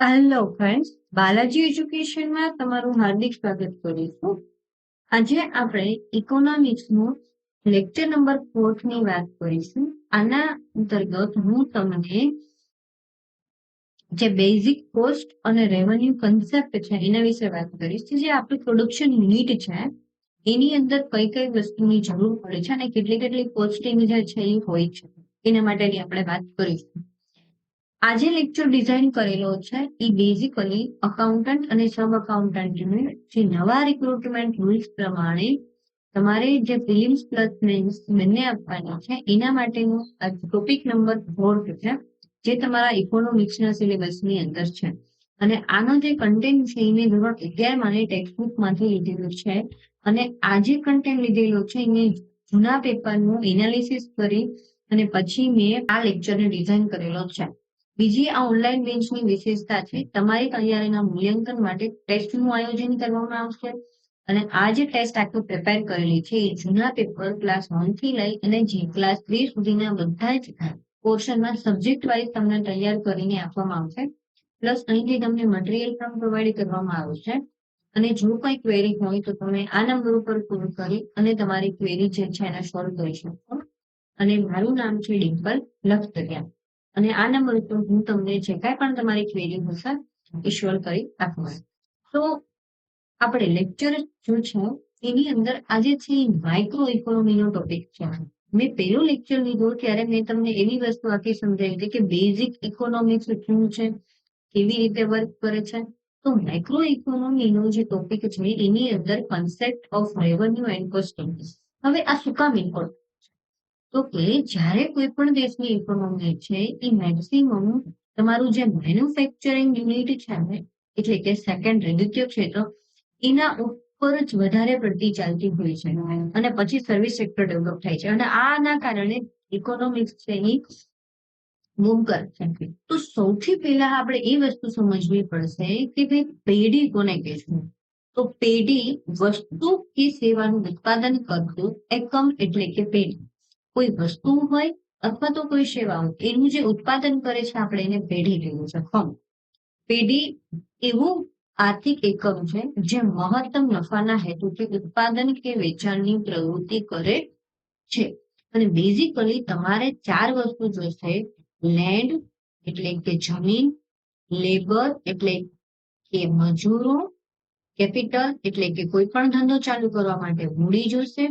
Hello friends Balaji એજ્યુકેશનમાં તમારું હાર્દિક સ્વાગત કરીશું આજે આપણે ઇકોનોમિક્સનું લેક્ચર નંબર ફોર્થની વાત કરીશું. આના અંતર્ગત હું તમને જે બેઝિક કોસ્ટ અને રેવન્યુ કન્સેપ્ટ છે એના વિશે વાત કરીશ. જે આપણું પ્રોડક્શન યુનિટ છે, એની અંદર કઈ કઈ વસ્તુની જરૂર પડે છે અને કેટલી કેટલી કોસ્ટિંગ જે છે એ હોય છે. એના માટેની આપણે વાત કરીશું. આજે લેક્ચર ડિઝાઇન કરેલો છે. એ બેઝિકલી અકાઉન્ટન્ટ અને સબ અકાઉન્ટન્ટને જે નવા રિક્રુટમેન્ટ રૂલ્સ પ્રમાણે તમારે જે ફિલિમ્સ પ્લસ મેન્સ બંને આપવાના છે, એના માટેનું ટોપિક નંબર ફોર્થ છે, જે તમારા ઇકોનોમિક્સના સિલેબસની અંદર છે. અને આનો જે કન્ટેન્ટ છે, એને ધોરણ અગિયારમાં ટેક્સ્ટબુકમાંથી ટેક્સ્ટબુક લીધેલું છે. અને આ જે કન્ટેન્ટ લીધેલો છે, એને જૂના પેપરનું એનાલિસિસ કરી અને પછી મેં આ લેક્ચરને ડિઝાઇન કરેલો છે. બીજી આ ઓનલાઈન બેન્ચની વિશેષતા છે. તમારી તૈયારીના મૂલ્યાંકન માટે ટેસ્ટનું આયોજન કરવામાં આવશે અને આ જે ટેસ્ટ આખું પ્રિપેર કરેલી છે, એ જૂના પેપર ક્લાસ વનથી લઈ અને જે ક્લાસ થ્રી સુધીના બધા જ પોર્શનમાં સબ્જેક્ટ વાઇઝ તમને તૈયાર કરીને આપવામાં આવશે. પ્લસ અહીંથી તમને મટીરિયલ પણ પ્રોવાઈડ કરવામાં આવશે. અને જો કોઈ ક્વેરી હોય તો તમે આ નંબર ઉપર કોલ કરી અને તમારી ક્વેરી જે છે એને સોલ્વ કરી શકો. અને મારું નામ છે ડિમ્પલ લખતરિયા. અને આ નંબર ઉપર હું તમને જે કાંઈ પણ તમારી ક્વેરી હશે એ સોલ્વ કરી આપવા તો આપણે લેક્ચર જો છે, એની અંદર આજે છે માઇક્રો ઇકોનોમીનો ટોપિક છે, મેં પહેલું લેક્ચર લીધું ત્યારે મેં તમને એવી વસ્તુ આખી સમજાવી હતી કે બેઝિક ઇકોનોમિક્સ શું છે કેવી રીતે વર્ક કરે છે. તો માઇક્રો ઇકોનોમીનો જે ટોપિક છે, એની અંદર concept of revenue and costing હવે આ શું કામ ઇમ્પોર્ટન્ટ તો કે જ્યારે કોઈ પણ દેશની ઇકોનોમી છે, એ મેક્સિમમ તમારું જે મેન્યુફેક્ચરિંગ યુનિટ છે એટલે કે સેકન્ડરી દ્વિતીય ક્ષેત્ર, એના ઉપર જ વધારે પડતી ચાલતી હોય છે. અને પછી સર્વિસ સેક્ટર ડેવલપ થાય છે. અને આના કારણે ઇકોનોમિક્સ છે એ કરે છે તો સૌથી પહેલા આપણે એ વસ્તુ સમજવી પડશે કે ભાઈ પેઢી કોને કહેશું તો પેઢી વસ્તુ કે સેવાનું ઉત્પાદન કરતું એકમ એટલે કે પેઢી. કોઈ વસ્તુ હોય અથવા તો કોઈ સેવા હોય, એનું જે ઉત્પાદન કરે છે, આપણે એને પેઢી કહેવું છે ફર્મ પેઢી એવું આર્થિક એકમ છે, જે મહત્તમ નફાના હેતુથી ઉત્પાદન કે વેચાણની પ્રવૃત્તિ કરે છે. અને બેઝિકલી તમારે ચાર વસ્તુ જોઈશે લેન્ડ એટલે કે જમીન લેબર એટલે કે મજૂરો કેપિટલ એટલે કે કોઈ પણ ધંધો ચાલુ કરવા માટે મૂડી જોઈશે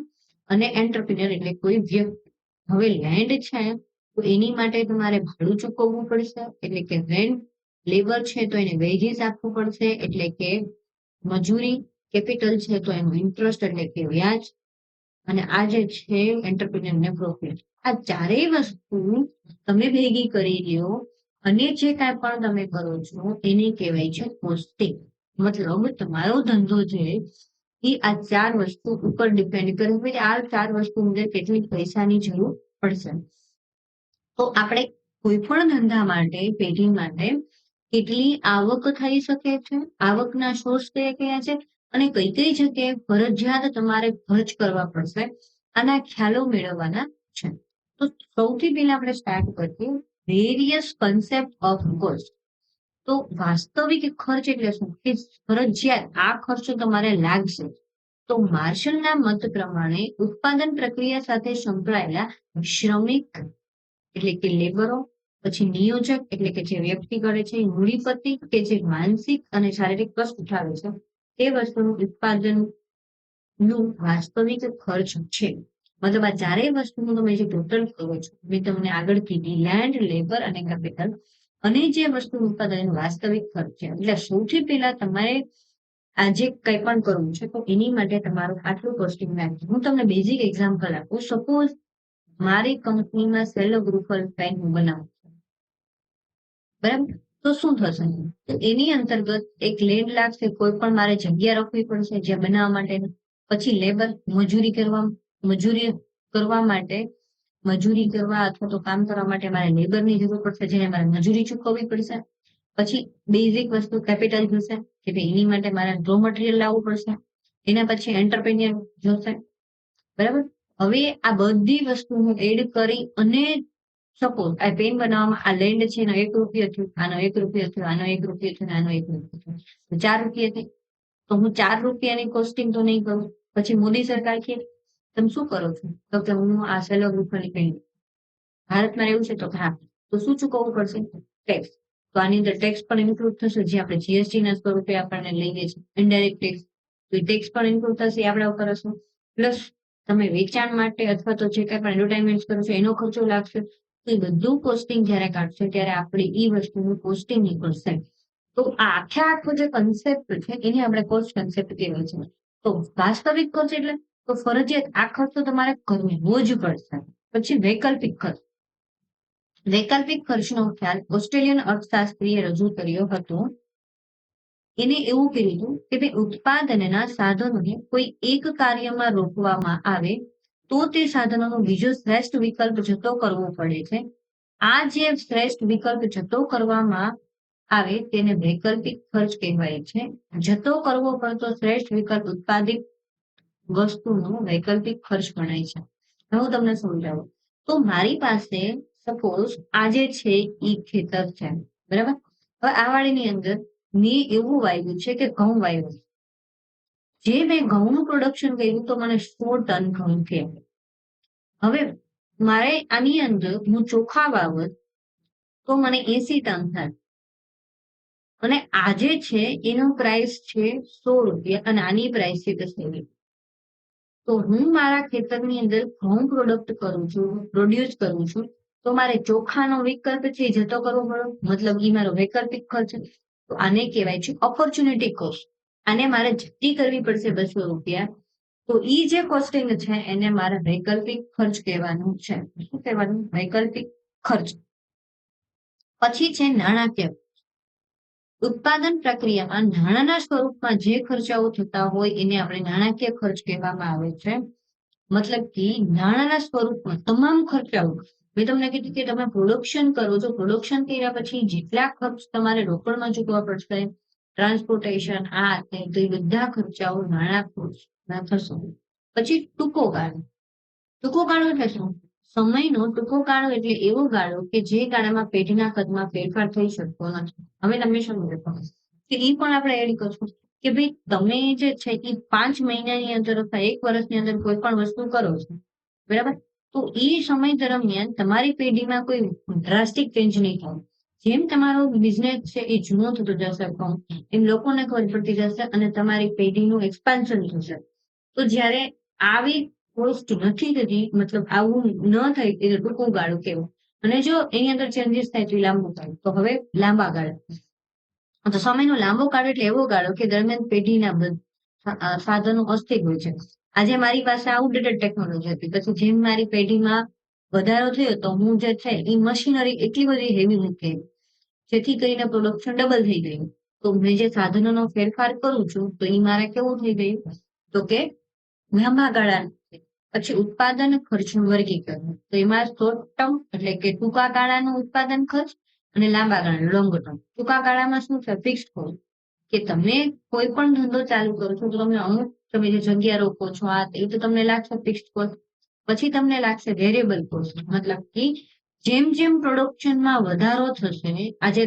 અને એન્ટરપ્રિનર એટલે કોઈ વ્યક્તિ. હવે લેન્ડ છે, તો એની માટે તમારે ભાડું ચૂકવવું પડશે. એટલે કે રેન્ટ લેબર છે, તો એને વેજીસ આપવું પડશે. એટલે કે મજૂરી કેપિટલ છે, તો એનું ઇન્ટરેસ્ટ એટલે કે વ્યાજ. અને આ જે છે એન્ટરપ્રિનર ને પ્રોફિટ આ ચારેય વસ્તુ તમે ભેગી કરી લ્યો. અને જે કાંઈ પણ તમે કરો છો, એને કહેવાય છે કોસ્ટિંગ મતલબ તમારો ધંધો છે એ આ ચાર વસ્તુ ઉપર ડિપેન્ડ કરે. કે આ ચાર વસ્તુ અંદર કેટલી પૈસાની જરૂર પડશે. તો આપણે કોઈ પણ ધંધા માટે, પેઢી માટે કેટલી આવક થઈ શકે છે? આવકના સોર્સ કયા કયા છે? અને કઈ કઈ જગ્યાએ ફરજિયાત તમારે ખર્ચ કરવા પડશે? આના ખ્યાલો મેળવવાના છે. તો સૌથી પહેલા આપણે સ્ટાર્ટ કરીએ વેરિયસ કન્સેપ્ટ ઓફ કોસ્ટ તો વાસ્તવિક ખર્ચ એટલે શું? કે ફરજિયાત આ ખર્ચો તમારે લાગશે. તો માર્શલના મત પ્રમાણે ઉત્પાદન પ્રક્રિયા સાથે સંકળાયેલા શ્રમિક એટલે કે લેબરો પછી નિયોજક એટલે કે જે વ્યક્તિ કરે છે, મૂડીપતિ કે જે માનસિક અને શારીરિક કષ્ટ ઉઠાવે છે, તે વસ્તુનું ઉત્પાદનનું વાસ્તવિક ખર્ચ છે. મતલબ આ ચારેય વસ્તુનું તમે જે ટોટલ કરો છો, મેં તમને આગળ કીધી લેન્ડ લેબર અને કેપિટલ અને જે વસ્તુ ઉત્પાદન વાસ્તવિક ખર્ચ છે. એટલે સૌથી પહેલા તમારે આજે કંઈ પણ કરવું છે, તો એની માટે તમારું આટલું કોસ્ટિંગ નાખ્યું હું તમને બેઝિક એક્ઝામ્પલ આપું. સપોઝ મારી કંપનીમાં સેલો ગ્રુપલ પેન હું બનાવું છું. બરાબર? તો શું થશે? એની અંતર્ગત એક લેન્ડ લાગશે. કોઈ પણ મારે જગ્યા રાખવી પડશે જે બનાવવા માટે પછી લેબર મજૂરી કરવા મજૂરી કરવા માટે મજૂરી કરવા અથવા તો કામ કરવા માટે મારે લેબરની જરૂર પડશે, જેને મારે મજૂરી ચૂકવવી પડશે. પછી બેઝિક વસ્તુ કેપિટલ જોશે, કે ભાઈ એની માટે મારે રો મટીરિયલ લાવવું પડશે. એના પછી એન્ટરપ્રેન્યોર જોશે. બરાબર? હવે આ બધી વસ્તુ હું એડ કરી અને સપોઝ આ પેન બનાવવામાં આ લેન્ડ છે, એનો એક રૂપિયો થયો, આનો એક રૂપિયો થયો, આનો એક રૂપિયો થયો, આનો એક રૂપિયો થયો. ચાર રૂપિયા થઈ તો હું ચાર રૂપિયાની કોસ્ટિંગ તો નહીં કરું. પછી મોદી સરકાર કે તમે શું કરો છો? તો કે હું આ સેલો ગ્રુપની પેન ભારતમાં રહેવું છે તો હા. તો શું ચૂકવવું પડશે? ટેક્સ તો આની અંદર ટેક્સ પણ ઇન્ક્લુડ થશે, જે આપણે જીએસટી ના સ્વરૂપે આપણને લઈએ છીએ ઇનડાયરેક્ટ ટેક્સ તો એ ટેક્સ પણ ઇન્ક્લુડ થશે આપણે ઉપર હશે પ્લસ તમે વેચાણ માટે અથવા તો જે કઈ પણ એડવર્ટાઇઝમેન્ટ કરો છો, એનો ખર્ચો લાગશે. તો એ બધું કોસ્ટિંગ જ્યારે કાઢશે, ત્યારે આપણે એ વસ્તુનું કોસ્ટિંગ નીકળશે. તો આ આખે આખો જે કન્સેપ્ટ છે, એને આપણે કોસ્ટ કન્સેપ્ટ કહેવાય છે. તો વાસ્તવિક કોસ્ટ એટલે? તો ફરજિયાત આ ખર્ચ તો તમારે કરવો જ પડશે. પછી વૈકલ્પિક ખર્ચ. વૈકલ્પિક ખર્ચનો ખ્યાલ ઓસ્ટ્રેલિયન અર્થશાસ્ત્રીએ રજૂ કર્યો હતો. એને એવું કીધું કે ભાઈ ઉત્પાદનના સાધનોને કોઈ એક કાર્યમાં રોકવામાં આવે, તો તે સાધનોનો બીજો શ્રેષ્ઠ વિકલ્પ જતો કરવો પડે છે. આ જે શ્રેષ્ઠ વિકલ્પ જતો કરવામાં આવે, તેને વૈકલ્પિક ખર્ચ કહેવાય છે. જતો કરવો પડતો શ્રેષ્ઠ વિકલ્પ ઉત્પાદિત વસ્તુનો વૈકલ્પિક ખર્ચ ગણાય છે. હું તમને સમજાવું. તો મારી પાસે સપોઝ આજે છે ઈ ખેતર છે. બરાબર? હવે આ વાડીની અંદર મેં એવું વાવ્યું છે કે ઘઉં વાવ્યું જે મેં ઘઉંનું પ્રોડક્શન કર્યું તો મને સો ટન ઘઉં થયા. હવે મારે આની અંદર હું ચોખા વાવત તો મને એસી ટન થાય. અને આજે છે એનો પ્રાઇસ છે સો રૂપિયા અને આની પ્રાઇસ છે દસ રૂપિયા. તો હું મારા ખેતરની અંદર ઘઉં પ્રોડક્ટ કરું છું પ્રોડ્યુસ કરું છું, તો મારે ચોખાનો વિકલ્પ છે જતો કરવો પડે. મતલબ એ મારો વૈકલ્પિક ખર્ચ તો આને કહેવાય છે ઓપોર્ચ્યુનિટી કોસ્ટ આને મારે જતી કરવી પડશે બસો રૂપિયા. તો એ જે કોસ્ટિંગ છે એને મારે વૈકલ્પિક ખર્ચ કહેવાનું છે. શું કહેવાનું? વૈકલ્પિક ખર્ચ. પછી છે નાણાકીય. ઉત્પાદન પ્રક્રિયામાં નાણાંના સ્વરૂપમાં જે ખર્ચાઓ થતા હોય એને આપણે નાણાકીય ખર્ચ કહેવામાં આવે છે. મતલબ કે નાણાંના સ્વરૂપમાં તમામ ખર્ચાઓ, મેં તમને કીધું કે તમે પ્રોડક્શન કરો છો પ્રોડક્શન કર્યા પછી જેટલા ખર્ચ તમારે રોકડમાં ચૂકવવા પડશે ટ્રાન્સપોર્ટેશન આ, તે બધા ખર્ચાઓ નાણાં ખર્ચના થશે. પછી ટૂંકો ગાળો. ટૂંકો ગાળો એટલે શું? સમયનો ટૂંકો ગાળો એટલે એવો ગાળો કે જે ગાળામાં પેઢીના કદમાં ફેરફાર થઈ શકતો નથી. હવે તમે શું સમજો કે એ પણ આપણે એડ કરશું. કે ભાઈ, તમે જે છે એ પાંચ મહિનાની અંદર અથવા એક વર્ષની અંદર કોઈ પણ વસ્તુ કરો છો, બરાબર? તો એ સમય દરમિયાન તમારી પેઢીમાં કોઈ ડ્રાસ્ટિક ચેન્જ નહીં થાય. જેમ તમારો બિઝનેસ છે એ જૂનો થતો જશે એમ લોકોને ખબર પડતી જશે અને તમારી પેઢીનું એક્સપાન્શન થશે. તો જ્યારે આવી પોસ્ટ નથી થતી, મતલબ આવું ન થાય એ ટૂંકું ગાળું કેવું. અને જો એની અંદર ચેન્જીસ થાય તો એ લાંબુ ગાળું. તો હવે લાંબા ગાળા. તો સમયનો લાંબો ગાળો એટલે એવો ગાળો કે દરમિયાન પેઢીના સાધનો અસ્થિર હોય છે. આજે મારી પાસે આઉટડેટેડ ટેકનોલોજી હતી. પછી જેમ મારી પેઢીમાં વધારો થયો, તો હું જે છે એ મશીનરી એટલી બધી હેવી મૂકી જેથી કરીને પ્રોડક્શન ડબલ થઈ ગયું. તો મેં જે સાધનોનો ફેરફાર કરું છું, તો એ મારે કેવું થઈ ગયું? તો કે લાંબા ગાળાનું છે. પછી ઉત્પાદન ખર્ચનું વર્ગીકરણ. તો એમાં શોર્ટ ટર્મ એટલે કે ટૂંકા ગાળાનું ઉત્પાદન ખર્ચ અને લાંબા ગાળાનું લોંગ ટર્મ ટૂંકા ગાળામાં શું છે? ફિક્સ કોસ્ટ કે તમે કોઈ પણ ધંધો ચાલુ કરો છો, તો તમને અમુક, તમે જે જગ્યા રોકો છો, આ એ તો તમને લાગશે ફિક્સ કોસ્ટ પછી તમને લાગશે વેરિયેબલ કોસ્ટ મતલબ કે જેમ જેમ પ્રોડક્શનમાં વધારો થશે, આજે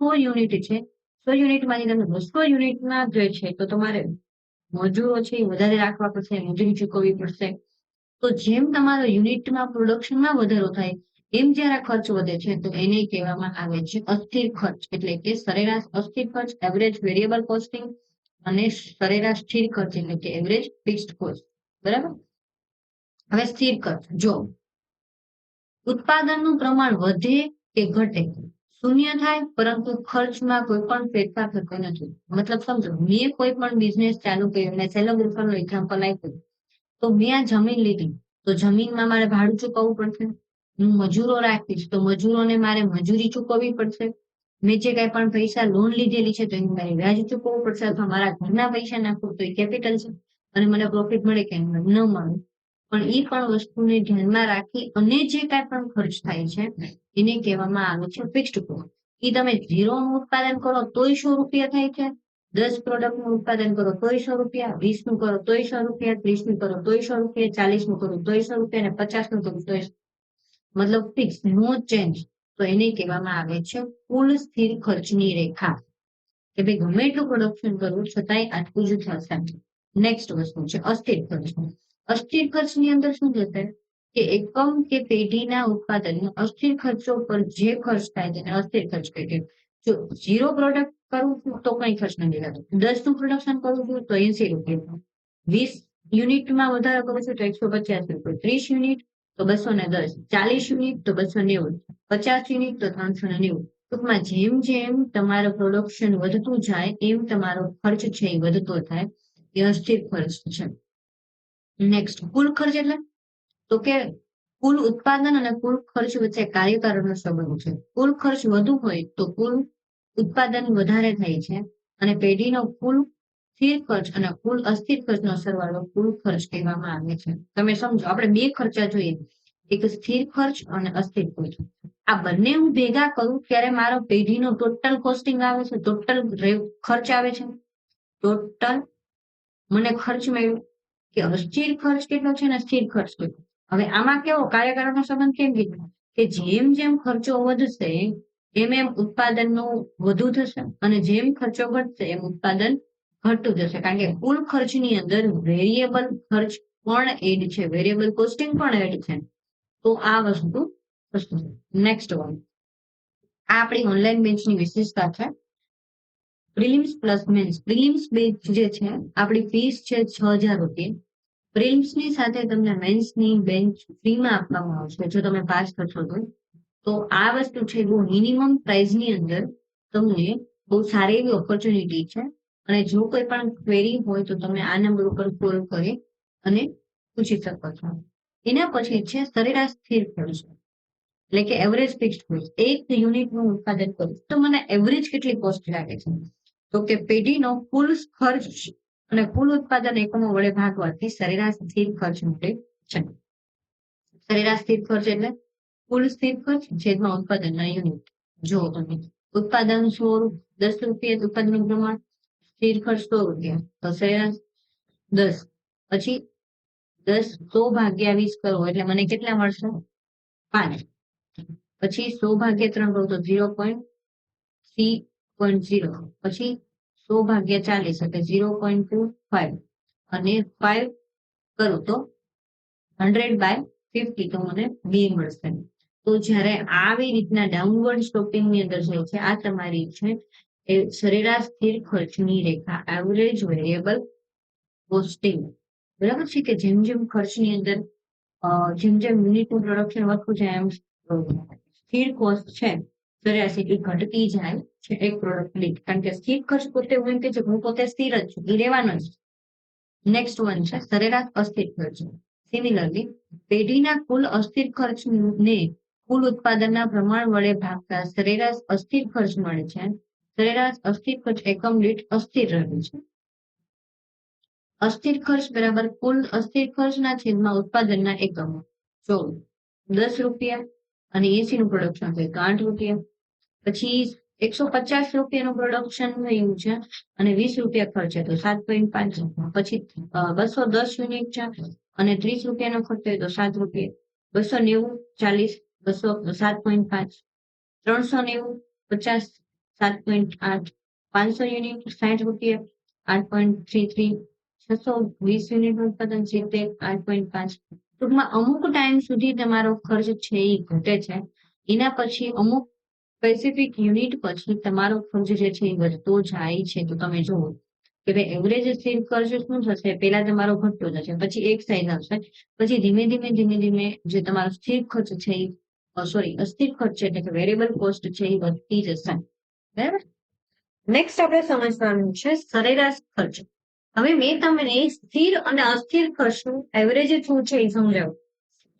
સો યુનિટ છે, સો યુનિટમાંથી તમે બસો યુનિટમાં જોઈએ છે, તો તમારે મજૂરો છે એ વધારે રાખવા પડશે, મજૂરી ચૂકવવી પડશે. તો જેમ તમારો યુનિટમાં પ્રોડક્શનમાં વધારો થાય, એમ જ્યારે ખર્ચ વધે છે, તો એને કહેવામાં આવે છે અસ્થિર ખર્ચ. એટલે કે સરેરાશ અસ્થિર ખર્ચ એવરેજ વેરિયેબલ કોસ્ટિંગ અને સરેરાશ સ્થિર ખર્ચ, એટલે કે એવરેજ ફિક્સ્ડ કોસ્ટ બરાબર? હવે સ્થિર ખર્ચ. જો ઉત્પાદનનું પ્રમાણ વધે કે ઘટે, શૂન્ય થાય, પરંતુ ખર્ચમાં કોઈ પણ ફેરફાર થતો નથી. મતલબ સમજો, મેં કોઈ પણ બિઝનેસ ચાલુ કર્યો, મેં સેલો નું એક્ઝામ્પલ આપ્યું. તો મેં આ જમીન લીધી. તો જમીનમાં મારે ભાડું ચૂકવવું પડશે. હું મજૂરો રાખીશ. તો મજૂરોને મારે મજૂરી ચૂકવવી પડશે. મેં જે કઈ પણ પૈસા લોન લીધેલી છે તો એનું મારે વ્યાજ ચૂકવવું પડશે અથવા મારા ઘરના પૈસા નાખું તો એ કેપિટલ છે. અને મને પ્રોફિટ મળે કે ન મળે. પણ એ પણ વસ્તુને ધ્યાનમાં રાખી અને જે કાંઈ પણ ખર્ચ થાય છે, એને કહેવામાં આવે છે ફિક્સ્ડ કોસ્ટ એ તમે ઝીરો ઉત્પાદન કરો તોય સો રૂપિયા થાય છે. દસ પ્રોડક્ટનું ઉત્પાદન કરો તોય સો રૂપિયા વીસનું કરો તોય સો રૂપિયા ત્રીસનું કરો તોય સો રૂપિયા ચાલીસનું કરો તોય સો રૂપિયા અને પચાસનું કરો તોય મતલબ ફિક્સ નો ચેન્જ તો એને કહેવામાં આવે છે કુલ સ્થિર ખર્ચની રેખા. કે ભાઈ ગમે એટલું પ્રોડક્શન કરવું, છતાંય આટલું જ થશે. નેક્સ્ટ વસ્તુ છે અસ્થિર ખર્ચ. અસ્થિર ખર્ચની અંદર શું થશે? કે એકમ કે પેઢીના ઉત્પાદન અસ્થિર ખર્ચો પર જે ખર્ચ થાય તેને અસ્થિર ખર્ચ કહી છે જો ઝીરો પ્રોડક્ટ કરું છું તો કઈ ખર્ચ નથી થતો દસનું પ્રોડક્શન કરું છું તો એસી રૂપિયા. વીસ યુનિટમાં વધારો કરું છું તો એકસો પચાસ રૂપિયા. ત્રીસ યુનિટ તો બસો ને દસ. ચાલીસ યુનિટ તો બસો નેવું. પચાસ યુનિટ તો ત્રણસો ને નેવું. ટૂંકમાં જેમ જેમ તમારું પ્રોડક્શન વધતું જાય, એમ તમારો ખર્ચ છે એ વધતો થાય એ અસ્થિર ખર્ચ છે. નેક્સ્ટ કુલ ખર્ચ એટલે? તો કે કુલ ઉત્પાદન અને કુલ ખર્ચ વચ્ચે કાર્યકારણનો સંબંધ છે. કુલ ખર્ચ વધુ હોય તો કુલ ઉત્પાદન વધારે થાય છે અને પેઢીનો કુલ સ્થિર ખર્ચ અને કુલ અસ્થિર ખર્ચનો સરવાળો કુલ ખર્ચ કહેવામાં આવે છે. તમે સમજો, આપણે બે ખર્ચા જોઈએ. એક સ્થિર ખર્ચ અને અસ્થિર ખર્ચ. આ બંને હું ભેગા કરું ત્યારે મારો પેઢીનો ટોટલ કોસ્ટિંગ આવે છે ટોટલ ખર્ચ આવે છે. ટોટલ મને ખર્ચ મળ્યો કે અસ્થિર ખર્ચ કેટલો છે અને સ્થિર ખર્ચ કેટલો? હવે આમાં કેવો? કાર્યકાળનો સંબંધ કેમ કીધો? કે જેમ જેમ ખર્ચો વધશે એમ એમ ઉત્પાદનનું વધુ થશે અને જેમ ખર્ચો ઘટશે એમ ઉત્પાદન ઘટતું જશે. કારણ કે કુલ ખર્ચની અંદર વેરિયેબલ ખર્ચ પણ એડ છે. વેરિયેબલ કોસ્ટિંગ પણ એડ છે. તો આ વસ્તુ વસ્તુ નેક્સ્ટ વન આ આપણી ઓનલાઈન બેન્ચની વિશેષતા છે. Prelims plus mains prelims batch જે છે, આપણી ફીસ છે છ હજાર રૂપિયા. પ્રિલિમ્સની સાથે તમને મેન્સની બેન્ચ ફ્રીમાં આપવામાં આવશે. જો તમે પાસ થશો તો. તો આ વસ્તુ છે બહુ મિનિમમ પ્રાઇઝની અંદર તમને બહુ સારી એવી ઓપોર્ચ્યુનિટી છે. અને જો કોઈ પણ ક્વેરી હોય તો તમે આ નંબર ઉપર કોલ કરી અને પૂછી શકો છો. એના પછી છે, સરેરાશ સ્થિર ખર્ચ. એટલે કે એવરેજ ફિક્સ્ડ કોસ્ટ એક યુનિટનું ઉત્પાદન કરું. તો મને એવરેજ કેટલી કોસ્ટ લાગે છે? તો કે પેઢીનો કુલ ખર્ચ અને કુલ ઉત્પાદન એકમો વડે ભાગવાથી સરેરાશ સ્થિર ખર્ચ મળે છે. સરેરાશ સ્થિર ખર્ચ એટલે કુલ સ્થિર છેદમાં ઉત્પાદનના યુનિટ જો તમે ઉત્પાદન સો દસ રૂપિયા ઉત્પાદનનું પ્રમાણ સ્થિર ખર્ચ સો રૂપિયા. તો દસ. પછી દસ સો ભાગ્યા વીસ કરો એટલે મને કેટલા મળશે? પાંચ. પછી સો ભાગ્યા ત્રણ કરો તો zero point three point zero પછી સો ભાગ્યા ચાલીસ એટલે ઝીરો પોઈન્ટ ટુ ફાઈવ અને ફાઈવ કરું તો હંડ્રેડ બાય ફિફ્ટી તો મને બી મળશે. તો જ્યારે આવી રીતના ડાઉનવર્ડ સ્ટોપિંગની અંદર જે છે, આ તમારી છે, એ સરેરાશ સ્થિર ખર્ચની રેખા એવરેજ વેરિયેબલ કોસ્ટિંગ બરાબર છે કે જેમ જેમ ખર્ચની અંદર જેમ જેમ યુનિટનું પ્રોડક્શન વધતું જાય, એમ સ્થિર કોસ્ટ છે, સરેરાશ એટલી ઘટતી જાય છે એક પ્રોડક્ટ દીઠ કારણ કે સ્થિર ખર્ચ પોતે હું એમ કે છે હું પોતે સ્થિર જ છું, એ રહેવાનો જ નેક્સ્ટ વન છે, સરેરાશ અસ્થિર ખર્ચ. સિમિલરલી પેઢીના કુલ અસ્થિર ખર્ચને કુલ ઉત્પાદનના પ્રમાણ વડે ભાગતા સરેરાશ અસ્થિર ખર્ચ મળે છે. સરેરાશ અસ્થિર ખર્ચ એકમ દીઠ અસ્થિર રહે છે. અસ્થિર ખર્ચ બરાબર કુલ અસ્થિર ખર્ચના છેદમાં ઉત્પાદનના એકમો. જો દસ રૂપિયા અને એસી નું પ્રોડક્શન થયું તો આઠ રૂપિયા. પછી એકસો પચાસ રૂપિયાનું પ્રોડક્શન થયું છે અને વીસ રૂપિયા ખર્ચે તો સાત પોઈન્ટ પાંચ પછી બસો દસ યુનિટ છે અને ત્રીસ રૂપિયાનો ખર્ચ થયો તો સાત રૂપિયા. બસો નેવું ચાલીસ બસો સાત પોઈન્ટ પાંચ, ત્રણસો નેવું પચાસ સાત પોઈન્ટ આઠ, પાંચસો યુનિટ સાઠ રૂપિયા, આઠ પોઈન્ટ થ્રી થ્રી, છસો વીસ યુનિટ ઉત્પાદન સિત્તેર, આઠ પોઈન્ટ પાંચ. ટૂંકમાં અમુક ટાઈમ સુધી તમારો ખર્ચ છે એ ઘટે છે. એના પછી અમુક સ્પેસિફિક યુનિટ પછી તમારો ખર્ચ જે છે એ વધતો જાય છે. તો તમે જુઓ કે ભાઈ એવરેજ સ્થિર ખર્ચ શું થશે? પહેલા તમારો ઘટતો જશે, પછી એક સાઈઝ આવશે, પછી ધીમે ધીમે ધીમે ધીમે જે તમારો સ્થિર ખર્ચ છે એ સોરી અસ્થિર ખર્ચ એટલે કે વેરિયેબલ કોસ્ટ છે એ વધતી જશે બરાબર નેક્સ્ટ આપણે સમજવાનું છે સરેરાશ ખર્ચ. હવે મેં તમને સ્થિર અને અસ્થિર ખર્ચનું એવરેજ શું છે એ સમજાવ્યું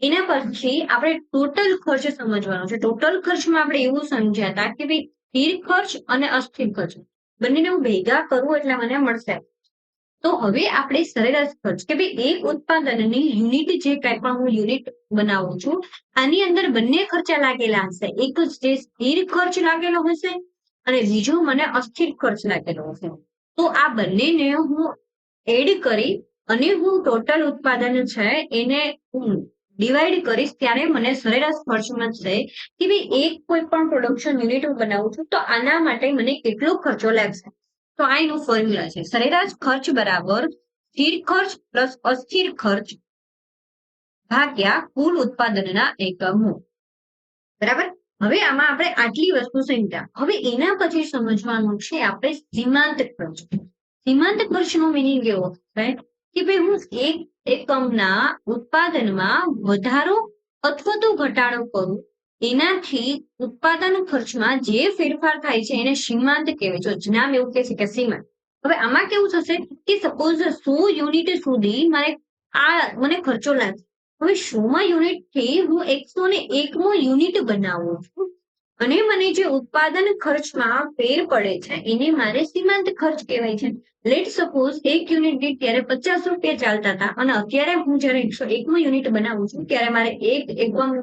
એના પછી આપણે ટોટલ ખર્ચ સમજવાનો છે. ટોટલ ખર્ચમાં આપણે એવું સમજ્યા હતા કે ભાઈ સ્થિર ખર્ચ અને અસ્થિર ખર્ચ. બંનેને હું ભેગા કરું એટલે મને મળશે. તો હવે આપણે સરેરાશ ખર્ચ કે ભાઈ એક ઉત્પાદનની યુનિટ જે કંઈ પણ હું યુનિટ બનાવું છું, આની અંદર બંને ખર્ચા લાગેલા હશે. એક જ જે સ્થિર ખર્ચ લાગેલો હશે અને બીજો મને અસ્થિર ખર્ચ લાગેલો હશે. તો આ બંનેને હું એડ કરી અને હું ટોટલ ઉત્પાદન છે એને હું ડિવાઈડ કરીશ ત્યારે મને સરેરાશ ખર્ચ મળશે કે ભાઈ એક કોઈ પણ પ્રોડક્શન યુનિટ હું બનાવું છું, તો આના માટે મને કેટલો ખર્ચો લાગશે? તો આ એનું ફોર્મ્યુલા છે. સરેરાશ ખર્ચ બરાબર સ્થિર ખર્ચ પ્લસ અસ્થિર ખર્ચ ભાગ્યા કુલ ઉત્પાદનના એકમો. બરાબર? હવે આમાં આપણે આટલી વસ્તુ સમજ્યા. હવે એના પછી સમજવાનું છે આપણે સીમાંત ખર્ચ. સીમાંત ખર્ચનો મિનિંગ એવો થાય કે ભાઈ હું એક એકમના ઉત્પાદનમાં વધારો અથવા તો ઘટાડો કરું. એનાથી ઉત્પાદન ખર્ચમાં જે ફેરફાર થાય છે એને સીમાંત કહેવાય છે. નામ એવું કહે છે કે સીમાંત. હવે આમાં કેવું થશે કે સપોઝ સો યુનિટ સુધી મારે આ મને ખર્ચો લાગશે. હવે સોમાં યુનિટથી હું એકસો ને એકમો યુનિટ બનાવું છું અને મને જે ઉત્પાદન ખર્ચમાં ફેર પડે છે એને મારે સીમાંત ખર્ચ કહેવાય છે. લેટ સપોઝ એક યુનિટ દીઠ ત્યારે પચાસ રૂપિયા ચાલતા હતા અને અત્યારે હું જયારે એકસો એકમો યુનિટ બનાવું છું ત્યારે મારે એક એકમ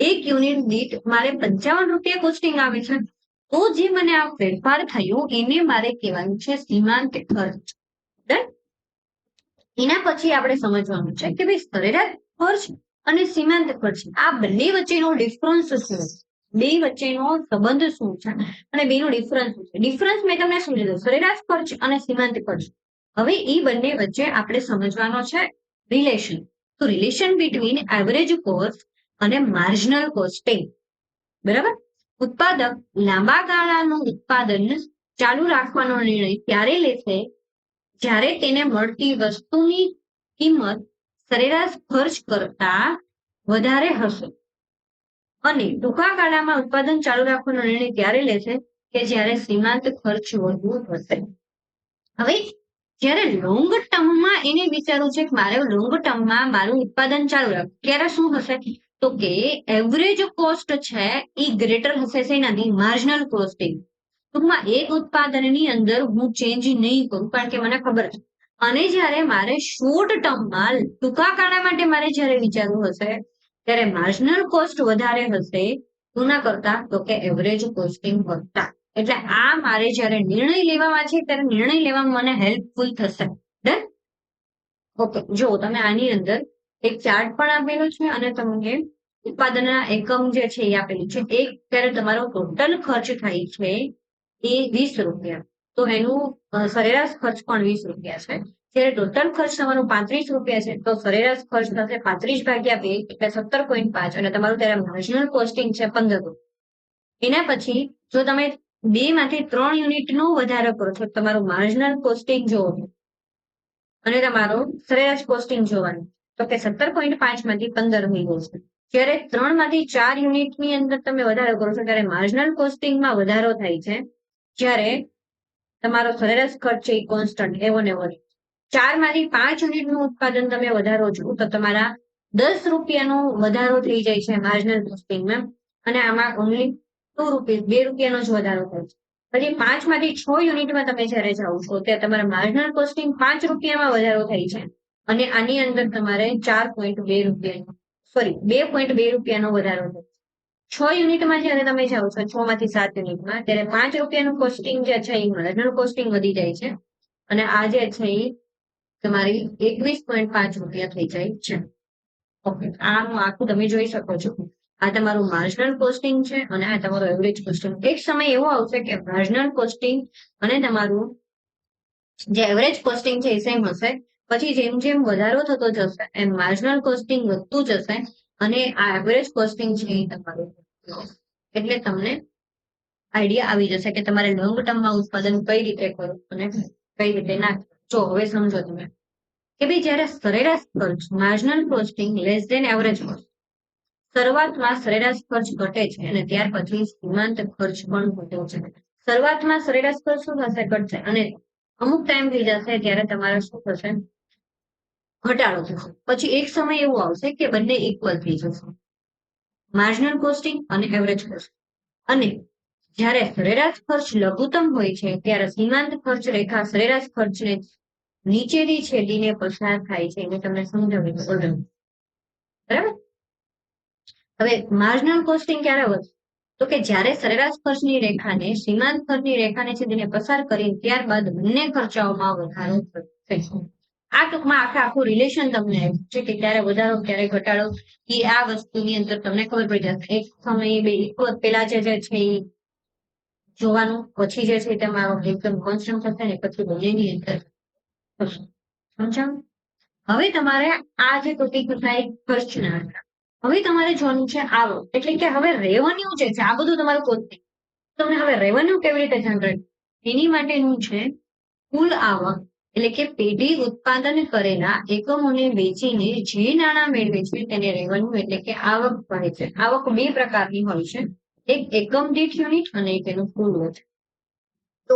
એક યુનિટ દીઠ મારે પંચાવન રૂપિયા કોસ્ટિંગ આવે છે. તો જે મને આ ફેરફાર થયો, એને મારે કહેવાનું છે સીમાંત ખર્ચ? એના પછી આપણે સમજવાનું છે કે ભાઈ સરેરાશ ખર્ચ અને સીમાંત ખર્ચ આ બંને વચ્ચેનો ડિફરન્સ શું બે વચ્ચેનો સંબંધ શું છે? અને બેનો ડિફરન્સ શું છે? ડિફરન્સ મેં તમને શું દીધું સરેરાશ ખર્ચ અને સીમાંત ખર્ચ હવે એ બંને વચ્ચે આપણે સમજવાનો છે રિલેશન તો રિલેશન બિટવીન એવરેજ કોસ્ટ અને માર્જિનલ કોસ્ટિંગ બરાબર? ઉત્પાદક લાંબા ગાળાનું ઉત્પાદન ચાલુ રાખવાનો નિર્ણય ત્યારે લેશે જ્યારે તેને મળતી વસ્તુની કિંમત સરેરાશ ખર્ચ કરતા વધારે હશે. અને ટૂંકા ગાળામાં ઉત્પાદન ચાલુ રાખવાનો નિર્ણય ત્યારે લેશે કે જ્યારે સીમાંત ખર્ચ વધુ હશે હવે, જ્યારે લોંગ ટર્મમાં એને વિચારવું છે કે મારે લોંગ ટર્મમાં મારું ઉત્પાદન ચાલુ રાખવું, ત્યારે શું હશે? તો કે એવરેજ કોસ્ટ છે એ ગ્રેટર હશે શેનાથી માર્જિનલ કોસ્ટિંગ ટૂંકમાં એક ઉત્પાદનની અંદર હું ચેન્જ નહીં કરું, કારણ કે મને ખબર છે. અને જ્યારે મારે શોર્ટ ટર્મમાં ટૂંકા ગાળા માટે મારે જ્યારે વિચારવું હશે, ત્યારે માર્જિનલ કોસ્ટ વધારે હશે કોના કરતા, તો કે એવરેજ કોસ્ટિંગ કરતા એટલે આ મારે જ્યારે નિર્ણય લેવામાં છે, ત્યારે નિર્ણય લેવામાં મને હેલ્પફુલ થશે. ઓકે જો તમે આની અંદર એક ચાર્ટ પણ આપેલો છે અને તમને ઉત્પાદનના એકમ જે છે એ આપેલું છે. એક ત્યારે તમારો ટોટલ ખર્ચ થાય છે એ વીસ રૂપિયા. તો એનું સરેરાશ ખર્ચ પણ વીસ રૂપિયા છે. જ્યારે ટોટલ ખર્ચ તમારો પાંત્રીસ રૂપિયા છે, તો સરેરાશ ખર્ચ થશે પાંત્રીસ ભાગ્યા બે એટલે સત્તર પોઈન્ટ પાંચ અને તમારું ત્યારે માર્જિનલ કોસ્ટિંગ છે પંદર રૂપિયા. એના પછી જો તમે બે માંથી ત્રણ યુનિટ નો વધારો કરો છો તમારું માર્જિનલ કોસ્ટિંગ જોવાનું અને તમારો સરેરાશ કોસ્ટિંગ જોવાનું. તો કે સત્તર પોઈન્ટ પાંચમાંથી પંદર થઈ છે. જ્યારે ત્રણમાંથી ચાર યુનિટની અંદર તમે વધારો કરો છો, ત્યારે માર્જિનલ કોસ્ટિંગમાં વધારો થાય છે. જ્યારે તમારો સરેરાશ ખર્ચ છે એ કોન્સ્ટન્ટ એવો ને એવો ચારમાંથી પાંચ યુનિટનું ઉત્પાદન તમે વધારો છો, તો તમારા દસ રૂપિયાનો વધારો થઈ જાય છે માર્જિનલ કોસ્ટિંગમાં અને આમાં ઓનલી ટુ રૂપીસ બે રૂપિયાનો જ વધારો થાય છે. પછી પાંચમાંથી છ યુનિટમાં તમે જ્યારે જાઓ છો, ત્યારે તમારા માર્જિનલ કોસ્ટિંગ પાંચ રૂપિયામાં વધારો થાય છે. અને આની અંદર તમારે ચાર પોઈન્ટ બે રૂપિયાનો સોરી બે પોઈન્ટ બે રૂપિયાનો વધારો થશે છ. યુનિટમાં જ્યારે તમે જાઓ છો, છ માંથી સાત યુનિટમાં, ત્યારે પાંચ રૂપિયાનું કોસ્ટિંગ જે છે, એ માર્જિનલ કોસ્ટિંગ વધી જાય છે. અને આ જે છે, એ તમારી એકવીસ પોઈન્ટ પાંચ રૂપિયા થઈ જાય છે. ઓકે, આનું આખું તમે જોઈ શકો છો. આ તમારું માર્જિનલ કોસ્ટિંગ છે અને આ તમારું એવરેજ કોસ્ટિંગ એક સમય એવો આવશે કે માર્જિનલ કોસ્ટિંગ અને તમારું જે એવરેજ કોસ્ટિંગ છે, એ સેમ હશે. પછી જેમ જેમ વધારો થતો જશે, એમ માર્જિનલ કોસ્ટિંગ વધતું જશે અને આ એવરેજ કોસ્ટિંગ છે એ તમારું એટલે તમને આઈડિયા આવી જશે કે તમારે લોંગ ટર્મમાં ઉત્પાદન કઈ રીતે કરવું અને કઈ રીતે ના જો હવે સમજો તમે કે ભાઈ જ્યારે સરેરાશ ખર્ચ marginal costing less than average cost શરૂઆતમાં સરેરાશ ખર્ચ ઘટે છે અને ત્યાર પછી સીમાંત ખર્ચ પણ ઘટે છે. શરૂઆતમાં સરેરાશ ખર્ચ શું થશે? ઘટશે. અને અમુક ટાઈમ થઈ જશે ત્યારે તમારે શું થશે? ઘટાડો થશે. પછી એક સમય એવો આવશે કે બંને ઇક્વલ થઈ જશે. માર્જિનલ કોસ્ટિંગ અને એવરેજ કોસ્ટ અને જ્યારે સરેરાશ ખર્ચ લઘુત્તમ હોય છે, ત્યારે સીમાંત ખર્ચ રેખા સરેરાશ ખર્ચને નીચેની છેદીને પસાર થાય છે એને તમને સમજાવી બરાબર? હવે માર્જિનલ કોસ્ટિંગ ક્યારે વધશે? તો કે જ્યારે સરેરાશ ખર્ચની રેખાને સીમાંત ખર્ચની રેખાને છેદીને પસાર કરી ત્યારબાદ બંને ખર્ચાઓમાં વધારો થશે. આ ટૂંકમાં આખે આખું રિલેશન તમને આવ્યું છે કે ક્યારે વધારો, ક્યારે ઘટાડો, એ આ વસ્તુની અંદર તમને ખબર પડી જશે. એક સમયે બે વખત પેલા જે છે એ જોવાનું, પછી જે છે તેમાં એકદમ કોન્સ્ટન્ટ થશે ને, પછી બંનેની અંદર સમજાવ હવે તમારે આ જે ટોપિક થાય ખર્ચના હવે તમારે જોવાનું છે આવક એટલે કે હવે રેવન્યુ જે છે, આ બધું તમારું પોતે તમને હવે રેવન્યુ કેવી રીતે જનરેટ? એની માટેનું છે કુલ આવક. એટલે કે પેઢી ઉત્પાદન કરેલા એકમોને વેચીને જે નાણાં મેળવે છે તેને રેવન્યુ એટલે કે આવક કહે છે. આવક બે પ્રકારની હોય છે. એક એકમ દીઠ યુનિટ અને એનું કુલ હોય તો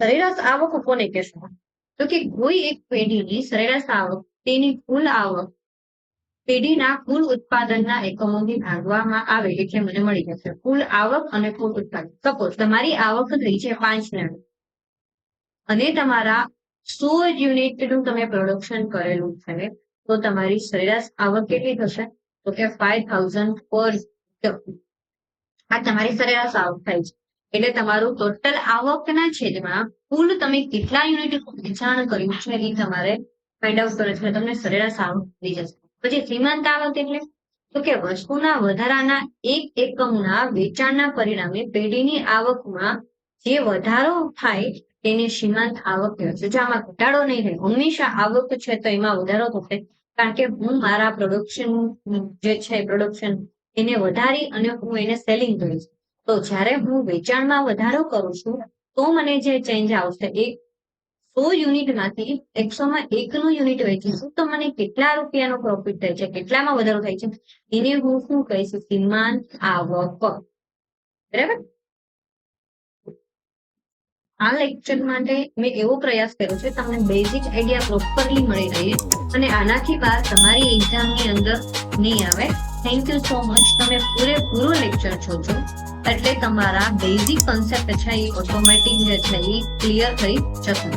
સરેરાશ આવક કોને કહેશું? તો કે કોઈ એક પેઢીની સરેરાશ આવક, તેની કુલ આવક પેઢીના કુલ ઉત્પાદનના એકમોથી ભાગવામાં આવે એટલે મને મળી જશે. કુલ આવક અને કુલ ઉત્પાદન. સપોઝ તમારી આવક થઈ છે પાંચ લાખ. અને તમારા સો યુનિટનું તમે પ્રોડક્શન કરેલું છે, તો તમારી સરેરાશ આવક કેટલી થશે? તો કે ફાઈવ થાઉઝન્ડ પર આ તમારી સરેરાશ આવક થાય છે. એટલે તમારું ટોટલ આવકના છેદમાં કુલ તમે કેટલા યુનિટ વેચાણ કર્યું છે એ તમારે ફાઇન્ડ આઉટ કરે છે, તમને સરેરાશ આવક મળી જશે. પછી શ્રીમંત આવક એટલે? તો કે વસ્તુના વધારાના એક એકમના વેચાણના પરિણામે પેઢીની આવકમાં જે વધારો થાય તેને સીમાંત આવક કહેવાય છે જો આમાં ઘટાડો નહીં રહે હંમેશા આવક છે તો એમાં વધારો થશે કારણ કે હું મારા પ્રોડક્શન જે છે પ્રોડક્શન એને વધારી અને હું એને સેલિંગ કરીશ તો જ્યારે હું વેચાણમાં વધારો કરું છું, તો મને જે ચેન્જ આવશે એ સો યુનિટમાંથી એકસોમાં એકનું યુનિટ વેચીશું તો મને કેટલા રૂપિયાનો પ્રોફિટ થાય છે, કેટલામાં વધારો થાય છે, એને હું શું કહીશ? સીમાંત આવક. બરાબર? આ લેક્ચર માટે મેં એવો પ્રયાસ કર્યો છે, તમને બેઝિક આઈડિયા પ્રોપરલી મળી રહે અને આનાથી બહાર તમારી એક્ઝામની અંદર નહીં આવે. થેન્ક યુ સો મચ તમે પૂરેપૂરો લેક્ચર જોજો એટલે તમારા બેઝિક કન્સેપ્ટ છે એ ઓટોમેટિક જે છે એ ક્લિયર થઈ જશે.